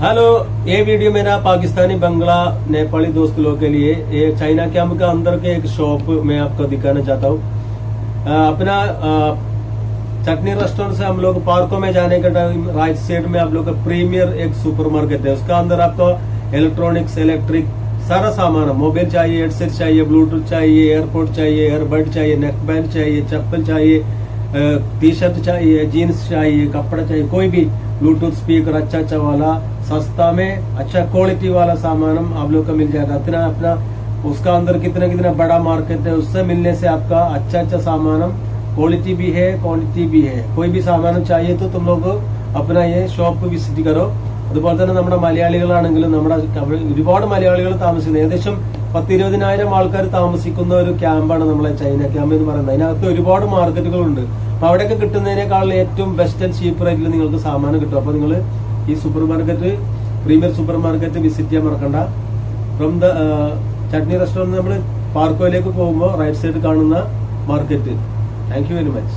Hello, ये video मेरा पाकिस्तानी बंगला नेपाली दोस्त लोगों के लिए, ये चाइना कैंप का अंदर के एक शॉप मैं आपको दिखाना चाहता हूँ। अपना चटनी रेस्टोरेंट से हम लोग पार्कों में जाने के टाइम राइट साइड में आप लोग का प्रीमियर एक सुपरमार्केट है। उसका अंदर आपको इलेक्ट्रॉनिक्स इलेक्ट्रिक सारा सामान मोबाइल चाहिए हेडसेट चाहिए ब्लूटूथ चाहिए एयरपोर्ट चाहिए एयरबड चाहिए नेकबैंड चाहिए, चप्पल चाहिए। टी शर्ट चाहिए जीन्स चाहिए कपड़ा चाहिए कोई भी ब्लूटूथ स्पीकर अच्छा अच्छा वाला सस्ता में अच्छा क्वालिटी वाला सामान हम आप लोग का मिल जाएगा इतना अपना उसका अंदर कितना कितना बड़ा मार्केट है उससे मिलने से आपका अच्छा अच्छा सामान हम क्वालिटी भी है क्वांटिटी भी है कोई भी सामान चाहिए तो तुम लोग अपना ये ഷോപ്പ് വിസിറ്റ് കറോ അതുപോലെ തന്നെ നമ്മുടെ മലയാളികളാണെങ്കിലും നമ്മുടെ അവിടെ ഒരുപാട് മലയാളികൾ താമസിക്കുന്നത് ഏകദേശം പത്തിരുപതിനായിരം ആൾക്കാർ താമസിക്കുന്ന ഒരു ക്യാമ്പാണ് നമ്മളെ ചൈന ക്യാമ്പ് എന്ന് പറയുന്നത്. അതിനകത്ത് ഒരുപാട് മാർക്കറ്റുകളുണ്ട്. അപ്പൊ അവിടെയൊക്കെ കിട്ടുന്നതിനേക്കാൾ ഏറ്റവും ബെസ്റ്റ് ആൻഡ് ചീപ്പ് റേറ്റിൽ നിങ്ങൾക്ക് സാമാനം കിട്ടും. അപ്പൊ നിങ്ങൾ ഈ super market premier super market visit ചെയ്യാൻ മറക്കണ്ട. ഫ്രം ദ ചട്നി റെസ്റ്റോറന്റ് നമ്മൾ പാർക്കോയിലേക്ക് പോകുമ്പോൾ റൈറ്റ് സൈഡ് കാണുന്ന market thank you very much